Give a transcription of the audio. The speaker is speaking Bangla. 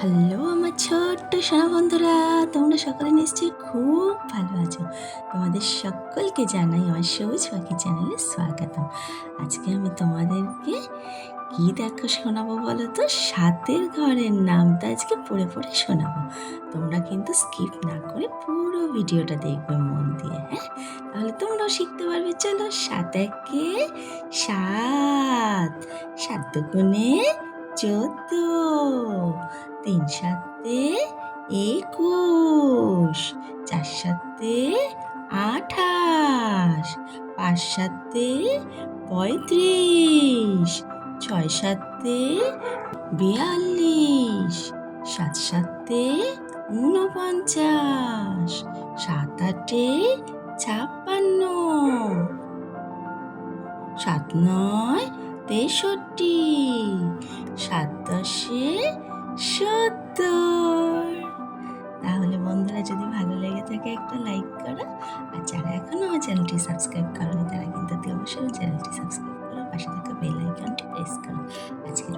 হ্যালো আমার ছোট্ট সোনা বন্ধুরা, তোমরা সকলে নিশ্চয়ই খুব ভালো আছো। তোমাদের সকলকে জানাই আমার সবুজ পাখি চ্যানেলে স্বাগতম। আজকে আমি তোমাদেরকে কি দেখো শোনাবো বলো তো? সাতের ঘরের নামটা আজকে পড়ে পড়ে শোনাবো। তোমরা কিন্তু স্কিপ না করে পুরো ভিডিওটা দেখবে মন দিয়ে হ্যাঁ? তাহলে তোমরাও শিখতে পারবে। চলো সাত একে সাত সাত দুগুণে চোদ্দ। তিন সাতে একুশ, চার সাতে আঠাশ, পাঁচ সাতে পঁয়ত্রিশ, ছয় সাতে বিয়াল্লিশ, সাত সাতে ঊনপঞ্চাশ, সাত আটে ছাপ্পান্ন, সাত নয় তেষট্টি, সাত দশে সত্তর তাহলে বন্ধুরা যদি ভালো লেগে থাকে একটা লাইক করো। আর যারা এখনও আমার চ্যানেলটি সাবস্ক্রাইব করোনি, তারা কিন্তু অতি অবশ্যই চ্যানেলটি সাবস্ক্রাইব করো, পাশে থাকা বেল আইকনটি প্রেস করো। আজকের